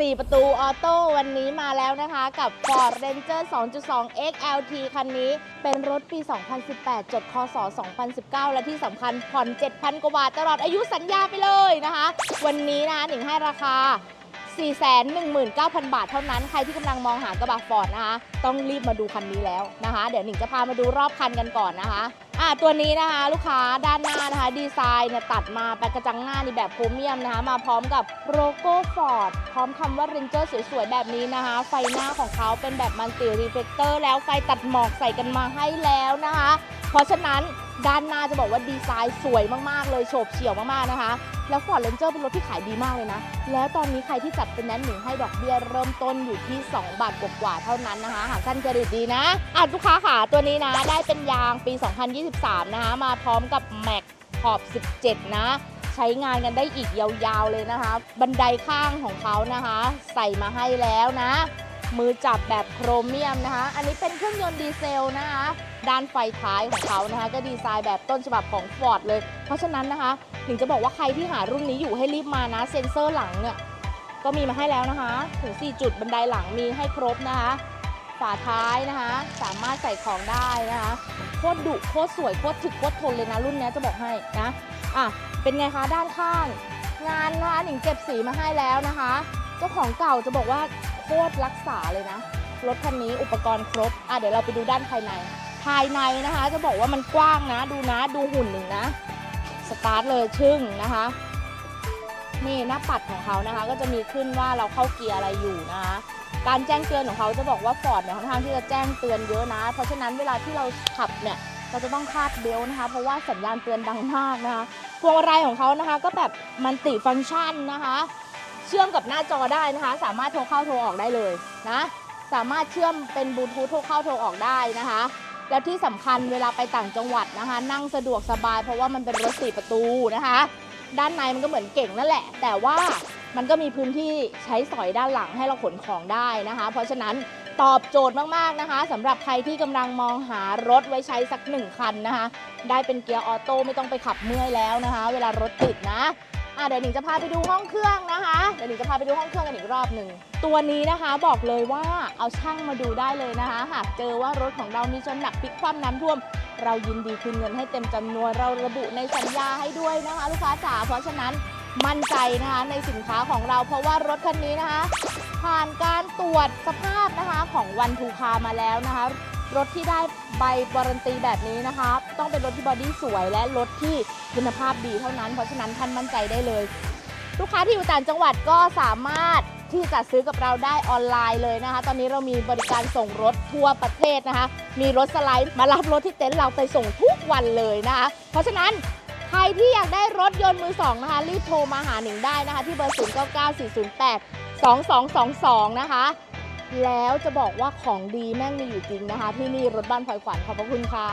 4 ประตูออโต้วันนี้มาแล้วนะคะกับ Ford Ranger 2.2 XLT คันนี้เป็นรถปี 2018 จดคศ 2019 และที่สำคัญผ่อน 7,000 กว่าบาทตลอดอายุสัญญาไปเลยนะคะ วันนี้นะคะหนิงให้ราคา 419,000 บาทเท่านั้น ใครที่กำลังมองหากระบะฟอร์ดนะคะ ต้องรีบมาดูคันนี้แล้วนะคะ เดี๋ยวหนิงจะพามาดูรอบคันกันก่อนนะคะ ตัวนี้นะคะลูกค้าด้านหน้านะคะ ดีไซน์เนี่ยตัดมาเป็นกระจังหน้าในแบบพรีเมียมนะคะ มาพร้อมกับโลโก้ฟอร์ดพร้อมคำว่ารินเจอร์สวยๆ แบบนี้นะคะ ไฟหน้าของเขาเป็นแบบมันติรีเฟกเตอร์แล้วไฟตัดหมอกใส่กันมาให้แล้วนะคะ เพราะฉะนั้นด้านหน้าจะบอกว่าดีไซน์สวยมากๆเลยโฉบเฉี่ยวมากๆนะคะ แล้ว Ford Ranger เป็นรถที่ขายดีมากเลยนะ แล้วตอนนี้ใครที่จัดเป็นแนนหนึ่งให้ดอกเบี้ยเริ่มต้นอยู่ที่ 2 บาทกว่าๆเท่านั้นนะคะ หากท่านเครดิตดีนะอะลูกค้าค่ะตัวนี้นะได้เป็นยางปี 2023 นะคะ มาพร้อมกับแม็กขอบ 17 นะ ใช้งานกันได้อีกยาวๆเลยนะคะ บันไดข้างของเขานะคะ ใส่มาให้แล้วนะ มือจับแบบโครเมียมนะคะ อันนี้เป็นเครื่องยนต์ดีเซลนะคะด้านไฟท้ายของเขานะคะ ก็ดีไซน์แบบต้นฉบับของ Ford เลย เพราะฉะนั้นนะคะถึงจะบอกว่าใครที่หารุ่นนี้อยู่ให้รีบมานะ เซ็นเซอร์หลังเนี่ยก็มีมาให้แล้วนะคะ ถึง 4 จุดบันไดหลังมีให้ครบนะคะ ฝาท้ายนะคะ สามารถใส่ของได้นะคะโคตรดุโคตรสวยโคตรถึกโคตรทนเลยนะรุ่นนี้จะบอกให้นะอะเป็นไงคะด้านข้าง งานนะคะหนิงเก็บสีมาให้แล้วนะคะเจ้าของเก่าจะบอกว่าโคตรรักษาเลยนะรถคันนี้อุปกรณ์ครบอะเดี๋ยวเราไปดูด้านภายใน ภายในนะคะ จะบอกว่ามันกว้างนะ ดูนะ ดูหุ่นหนึ่งนะ สตาร์ทเลยชึ่งนะคะ นี่หน้าปัดของเขานะคะ ก็จะมีขึ้นว่าเราเข้าเกียร์อะไรอยู่นะคะ การแจ้งเตือนของเขาจะบอกว่าฟอร์ดเนี่ยค่อนข้างที่จะแจ้งเตือนเยอะนะ เพราะฉะนั้นเวลาที่เราขับเนี่ยเราจะต้องคาดเบลต์นะคะ เพราะว่าสัญญาณเตือนดังมากนะคะพวงมาลัยของเขานะคะ ก็แบบมันติฟังก์ชันนะคะ เชื่อมกับหน้าจอได้นะคะ สามารถโทรเข้าโทรออกได้เลยนะ สามารถเชื่อมเป็นบลูทูธโทรเข้าโทรออกได้นะคะ แล้วที่สำคัญเวลาไปต่างจังหวัดนะคะ นั่งสะดวกสบาย เพราะว่ามันเป็นรถสี่ประตูนะคะ ด้านในมันก็เหมือนเก่งนั่นแหละ แต่ว่ามันก็มีพื้นที่ใช้สอยด้านหลังให้เราขนของได้นะคะ เพราะฉะนั้นตอบโจทย์มากๆนะคะสำหรับใครที่กำลังมองหารถไว้ใช้สักหนึ่งคันนะคะ ได้เป็นเกียร์ออโต้ไม่ต้องไปขับเมื่อยแล้วนะคะ เวลารถติดนะ อะเดี๋ยวหนิงจะพาไปดูห้องเครื่องนะคะเดี๋ยวหนิงจะพาไปดูห้องเครื่องกันอีกรอบหนึ่งตัวนี้นะคะบอกเลยว่าเอาช่างมาดูได้เลยนะคะ หากเจอว่ารถของเรามีชนหนักพลิกคว่ำน้ำท่วม เรายินดีคืนเงินให้เต็มจำนวนเราระบุในสัญญาให้ด้วยนะคะ ลูกค้าจ๋าเพราะฉะนั้นมั่นใจนะคะในสินค้าของเรา เพราะว่ารถคันนี้นะคะ ผ่านการตรวจสภาพนะคะของวันทูคามาแล้วนะคะ รถที่ได้ใบการันตีแบบนี้นะคะ ต้องเป็นรถที่บอดี้สวยและรถที่คุณภาพดีเท่านั้น เพราะฉะนั้นท่านมั่นใจได้เลย ลูกค้าที่อยู่ต่างจังหวัดก็สามารถที่จะซื้อกับเราได้ออนไลน์เลยนะคะ ตอนนี้เรามีบริการส่งรถทั่วประเทศนะคะ มีรถสไลด์มารับรถที่เต็นท์เราไปส่งทุกวันเลยนะคะ เพราะฉะนั้นใครที่อยากได้รถยนต์มือสองนะคะ รีบโทรมาหาหนิงได้นะคะ ที่เบอร์ 0 9 9 4 0 8 2 2 2 2 นะคะ แล้วจะบอกว่าของดีแม่งมีอยู่จริงนะคะ ที่นี่รถบ้านพลอยขวัญขอบพระคุณค่ะ